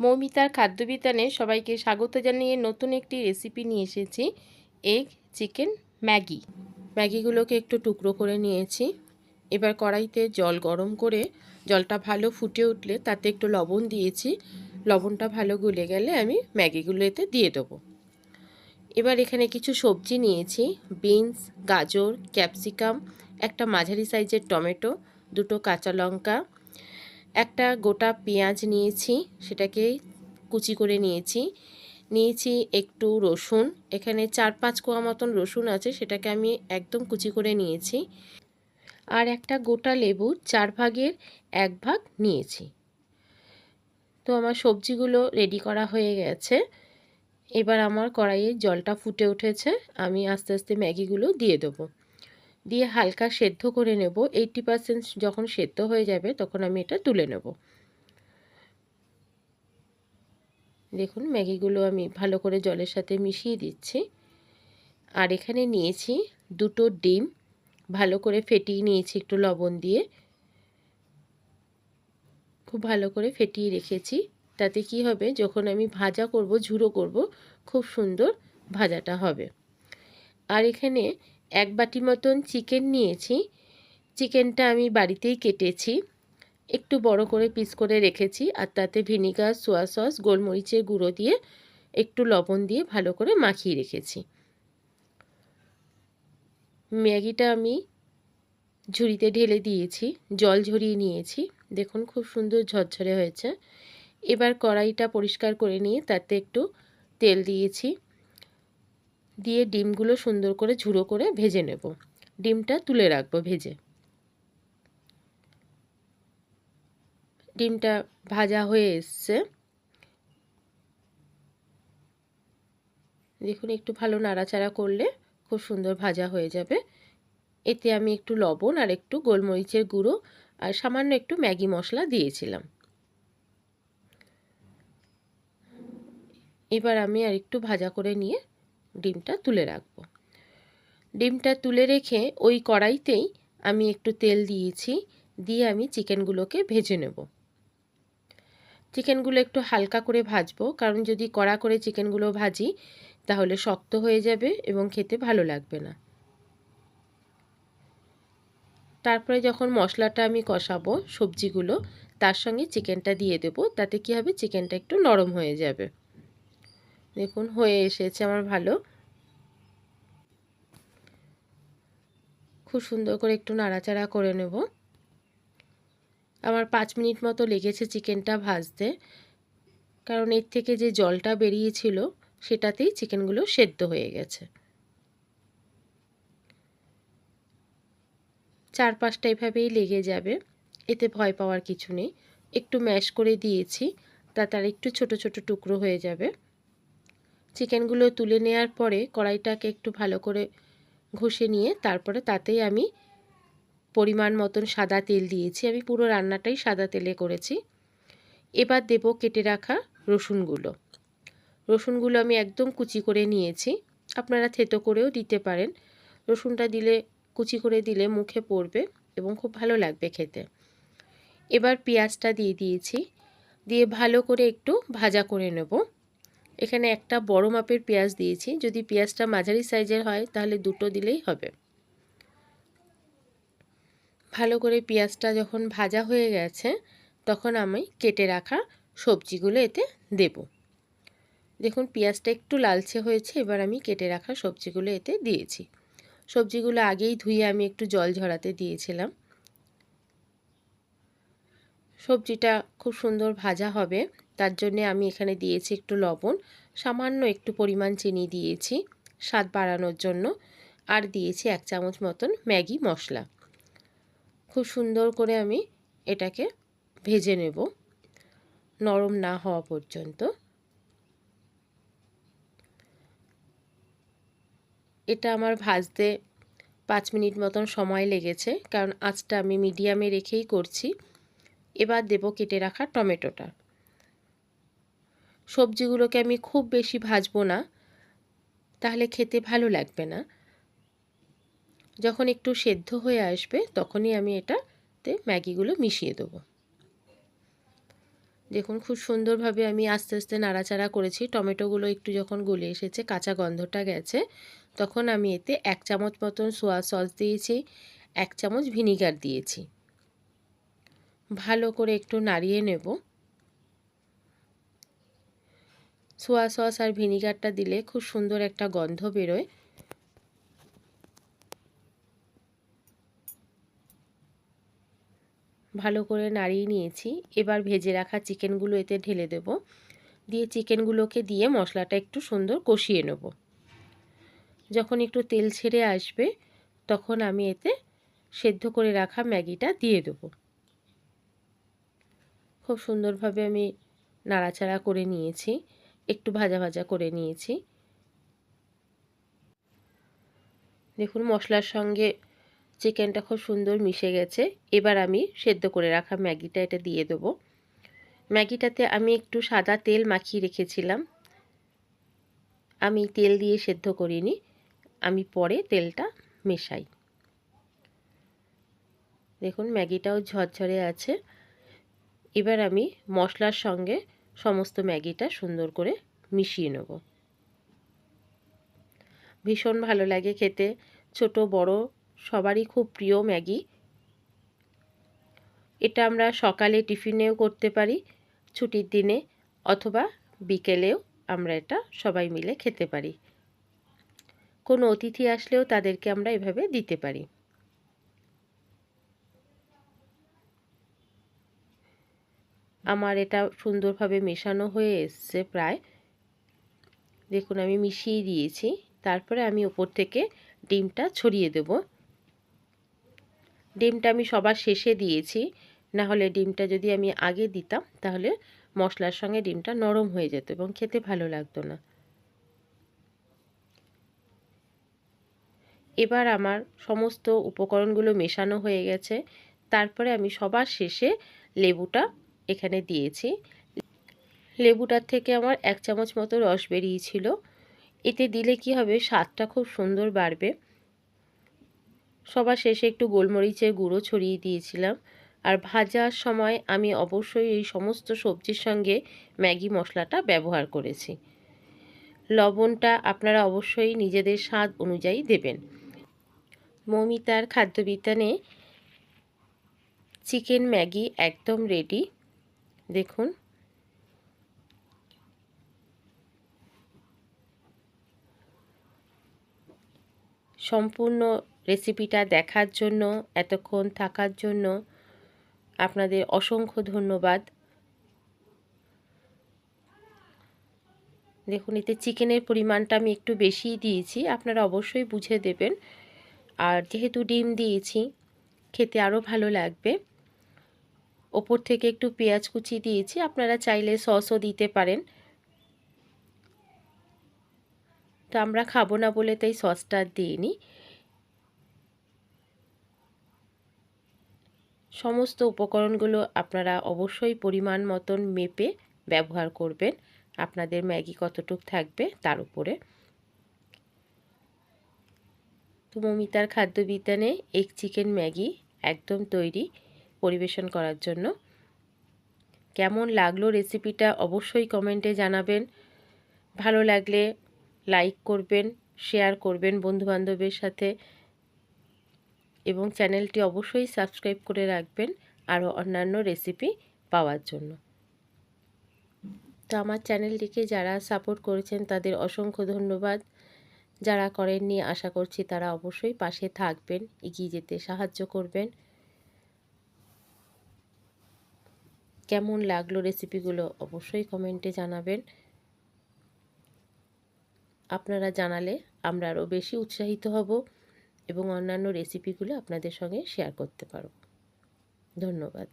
মৌমিতার খাদ্যবিতানে সবাইকে স্বাগত জানিয়ে নতুন একটি রেসিপি নিয়ে এসেছি এগ চিকেন ম্যাগি। ম্যাগিগুলোকে একটু টুকরো করে নিয়েছি। এবার কড়াইতে জল গরম করে জলটা ভালো ফুটে উঠলে তাতে একটু লবণ দিয়েছি। লবণটা ভালো গুলে গেলে আমি ম্যাগিগুলো এতে দিয়ে দেবো। এবার এখানে কিছু সবজি নিয়েছি বিনস গাজর ক্যাপসিকাম একটা মাঝারি সাইজের টমেটো, দুটো কাঁচা লঙ্কা একটা গোটা পেঁয়াজ নিয়েছি, সেটাকে কুচি করে নিয়েছি। নিয়েছি একটু রসুন, এখানে চার পাঁচ কোয়া মতন রসুন আছে, সেটাকে আমি একদম কুচি করে নিয়েছি। আর একটা গোটা লেবু চার ভাগের এক ভাগ নিয়েছি। তো আমার সবজিগুলো রেডি করা হয়ে গেছে। এবার আমার কড়াইয়ে জলটা ফুটে উঠেছে, আমি আস্তে আস্তে ম্যাগিগুলো দিয়ে দেবো। দিয়ে হালকা সেদ্ধ করে নেব। এইটটি পারসেন্ট যখন সেদ্ধ হয়ে যাবে তখন আমি এটা তুলে নেব। দেখুন ম্যাগিগুলো আমি ভালো করে জলের সাথে মিশিয়ে দিচ্ছি। আর এখানে নিয়েছি দুটো ডিম। ভালো করে ফেটিয়ে নিয়েছি একটু লবণ দিয়ে। খুব ভালো করে ফেটিয়ে রেখেছি। তাতে কি হবে? যখন আমি ভাজা করব, ঝুড়ো করব, খুব সুন্দর ভাজাটা হবে। আর এখানে এক বাটি মতন চিকেন নিয়েছি। চিকেনটা আমি বাড়িতেই কেটেছি। একটু বড় করে পিস করে রেখেছি আর তাতে ভিনিগার, সোয়া সস, গোলমরিচের গুঁড়ো দিয়ে একটু লবণ দিয়ে ভালো করে মাখিয়ে রেখেছি। ম্যাগিটা আমি ঝুড়িতে ঢেলে দিয়েছি, জল ঝরিয়ে নিয়েছি। দেখুন খুব সুন্দর ঝরঝরে হয়েছে। এবার কড়াইটা পরিষ্কার করে নিয়ে তাতে একটু তেল দিয়েছি। দিয়ে ডিমগুলো সুন্দর করে ঝুড়ো করে ভেজে নেব। ডিমটা তুলে রাখব ভেজে। ডিমটা ভাজা হয়ে এসছে। দেখুন, একটু ভালো নাড়াচাড়া করলে খুব সুন্দর ভাজা হয়ে যাবে। এতে আমি একটু লবণ আর একটু গোলমরিচের গুঁড়ো আর সামান্য একটু ম্যাগি মশলা দিয়েছিলাম। এবার আমি আর একটু ভাজা করে নিয়ে ডিমটা তুলে রাখব। ডিমটা তুলে রেখে ওই কড়াইতেই আমি একটু তেল দিয়েছি, দিয়ে আমি চিকেনগুলোকে ভেজে নেব। চিকেনগুলো একটু হালকা করে ভাজবো, কারণ যদি কড়া করে চিকেনগুলো ভাজি, তাহলে শক্ত হয়ে যাবে এবং খেতে ভালো লাগবে না। তারপরে যখন মশলাটা আমি কষাবো সবজিগুলো, তার সঙ্গে চিকেনটা দিয়ে দেব, তাতে কি হবে? চিকেনটা একটু নরম হয়ে যাবে। দেখুন, হয়ে এসেছে আমার ভালো। খুব সুন্দর করে একটু নাড়াচাড়া করে নেব। আমার পাঁচ মিনিট মতো লেগেছে চিকেনটা ভাজতে, কারণ এর থেকে যে জলটা বেরিয়েছিল, সেটাতেই চিকেনগুলো সেদ্ধ হয়ে গেছে। চার পাঁচটা এভাবেই লেগে যাবে, এতে ভয় পাওয়ার কিছু নেই। একটু ম্যাশ করে দিয়েছি তা তার একটু ছোট ছোট টুকরো হয়ে যাবে। চিকেনগুলো তুলে নেওয়ার পরে কড়াইটাকে একটু ভালো করে ঘষে নিয়ে তারপরে তাতেই আমি পরিমাণ মতন সাদা তেল দিয়েছি। আমি পুরো রান্নাটাই সাদা তেলে করেছি। এবার দেব কেটে রাখা রসুনগুলো। রসুনগুলো আমি একদম কুচি করে নিয়েছি। আপনারা থেতো করেও দিতে পারেন। রসুনটা দিলে, কুচি করে দিলে মুখে পড়বে এবং খুব ভালো লাগবে খেতে। এবার পেঁয়াজটা দিয়ে দিয়েছি। দিয়ে ভালো করে একটু ভাজা করে নেব। এখানে একটা বড় মাপের পেঁয়াজ দিয়েছি। যদি পেঁয়াজটা মাঝারি সাইজের হয়, তাহলে দুটো দিলেই হবে। ভালো করে পেঁয়াজটা যখন ভাজা হয়ে গেছে, তখন আমি কেটে রাখা সবজিগুলো এতে দেব। দেখুন, পেঁয়াজটা একটু লালচে হয়েছে, এবার আমি কেটে রাখা সবজিগুলো এতে দিয়েছি। সবজিগুলো আগেই ধুয়ে আমি একটু জল ঝরাতে দিয়েছিলাম। সবজিটা খুব সুন্দর ভাজা হবে। তার জন্যে আমি এখানে দিয়েছি একটু লবণ, সামান্য একটু পরিমাণ চিনি দিয়েছি, স্বাদ বাড়ানোর জন্য, আর দিয়েছি এক চামচ মতন ম্যাগি মশলা। খুব সুন্দর করে আমি এটাকে ভেজে নেব। নরম না হওয়া পর্যন্ত। এটা আমার ভাজতে পাঁচ মিনিট মতন সময় লেগেছে, কারণ আঁচটা আমি মিডিয়ামে রেখেই করছি। এবার দেব কেটে রাখা টমেটোটা। সবজিগুলোকে আমি খুব বেশি ভাজবো না, তাহলে খেতে ভালো লাগবে না। যখন একটু সেদ্ধ হয়ে আসবে, তখনই আমি এটাতে ম্যাগিগুলো মিশিয়ে দেবো। দেখুন, খুব সুন্দরভাবে আমি আস্তে আস্তে নাড়াচাড়া করেছি। টমেটোগুলো একটু যখন গলে এসেছে, কাঁচা গন্ধটা গেছে, তখন আমি এতে এক চামচ মতন সোয়া সস দিয়েছি, এক চামচ ভিনিগার দিয়েছি। ভালো করে একটু নাড়িয়ে নেব। সোয়া সস আর ভিনিগারটা দিলে খুব সুন্দর একটা গন্ধ বেরোয়। ভালো করে নাড়িয়ে নিয়েছি। এবার ভেজে রাখা চিকেনগুলো এতে ঢেলে দেব। দিয়ে চিকেনগুলোকে দিয়ে মশলাটা একটু সুন্দর কষিয়ে নেব। যখন একটু তেল ছেড়ে আসবে, তখন আমি এতে সেদ্ধ করে রাখা ম্যাগিটা দিয়ে দেব। খুব সুন্দরভাবে আমি নাড়াচাড়া করে নিয়েছি। একটু ভাজা ভাজা করে নিয়েছি। দেখুন, মশলার সঙ্গে চিকেনটা খুব সুন্দর মিশে গেছে। এবার আমি সেদ্ধ করে রাখা ম্যাগিটা এটা দিয়ে দেবো। ম্যাগিটাতে আমি একটু সাদা তেল মাখিয়ে রেখেছিলাম। আমি তেল দিয়ে সেদ্ধ করিনি। আমি পরে তেলটা মেশাই। দেখুন, ম্যাগিটাও ঝরঝরে আছে। এবার আমি মশলার সঙ্গে সমস্ত ম্যাগিটা সুন্দর করে মিশিয়ে নেব। ভীষণ ভালো লাগে খেতে। ছোট, বড়, সবারই খুব প্রিয় ম্যাগি। এটা আমরা সকালে টিফিনেও করতে পারি, ছুটির দিনে অথবা বিকেলেও আমরা এটা সবাই মিলে খেতে পারি। কোনো অতিথি আসলেও তাদেরকে আমরা এভাবে দিতে পারি। আমার এটা সুন্দরভাবে মেশানো হয়ে এসছে প্রায়। দেখুন, আমি মিশিয়ে দিয়েছি। তারপরে আমি ওপর থেকে ডিমটা ছড়িয়ে দেবো। ডিমটা আমি সবার শেষে দিয়েছি। না হলে ডিমটা যদি আমি আগে দিতাম, তাহলে মশলার সঙ্গে ডিমটা নরম হয়ে যেত এবং খেতে ভালো লাগতো না। এবার আমার সমস্ত উপকরণগুলো মেশানো হয়ে গেছে। তারপরে আমি সবার শেষে লেবুটা এখানে দিয়েছি। লেবুটার থেকে আমার এক চামচ মতো রস বেরিয়েছিল। এতে দিলে কি হবে? স্বাদটা খুব সুন্দর বাড়বে। সবার শেষে একটু গোলমরিচের গুঁড়ো ছড়িয়ে দিয়েছিলাম। আর ভাজার সময় আমি অবশ্যই এই সমস্ত সবজির সঙ্গে ম্যাগি মশলাটা ব্যবহার করেছি। লবণটা আপনারা অবশ্যই নিজেদের স্বাদ অনুযায়ী দেবেন। মমিতার খাদ্যবিতানে চিকেন ম্যাগি একদম রেডি দেখুন। সম্পূর্ণ রেসিপিটা দেখার জন্য, এতক্ষণ থাকার জন্য আপনাদের অসংখ্য ধন্যবাদ। দেখুন, এতে চিকেনের পরিমাণটা আমি একটু বেশিই দিয়েছি, আপনারা অবশ্যই বুঝে দেবেন। আর যেহেতু ডিম দিয়েছি, খেতে আরও ভালো লাগবে। ওপর থেকে একটু পেঁয়াজ কুচি দিয়েছি, আপনারা চাইলে সসও দিতে পারেন। তো আমরা খাব না বলে তাই সসটা দিইনি। সমস্ত উপকরণগুলো আপনারা অবশ্যই পরিমাণ মতন মেপে ব্যবহার করবেন। আপনাদের ম্যাগি কতটুক থাকবে তার উপরে। তো মমিতার খাদ্যবিজ্ঞানে এক চিকেন ম্যাগি একদম তৈরি। পরিবেশন করার জন্য। কেমন লাগল রেসিপিটা অবশ্যই কমেন্টে জানাবেন। ভালো লাগলে লাইক করবেন শেয়ার করবেন বন্ধুবান্ধবের সাথে। এবং চ্যানেলটি অবশ্যই সাবস্ক্রাইব করে রাখবেন আরও অন্যান্য রেসিপি পাওয়ার জন্য। তো আমার চ্যানেলটিকে যারা সাপোর্ট করেছেন তাদের অসংখ্য ধন্যবাদ। যারা করেননি, আশা করছি তারা অবশ্যই পাশে থাকবেন, এগিয়ে যেতে সাহায্য করবেন। কেমন লাগল রেসিপিগুলো অবশ্যই কমেন্টে জানাবেন। আপনারা জানালে আমরা আরও বেশি উৎসাহিত হব এবং অন্যান্য রেসিপিগুলো আপনাদের সঙ্গে শেয়ার করতে পারব। ধন্যবাদ।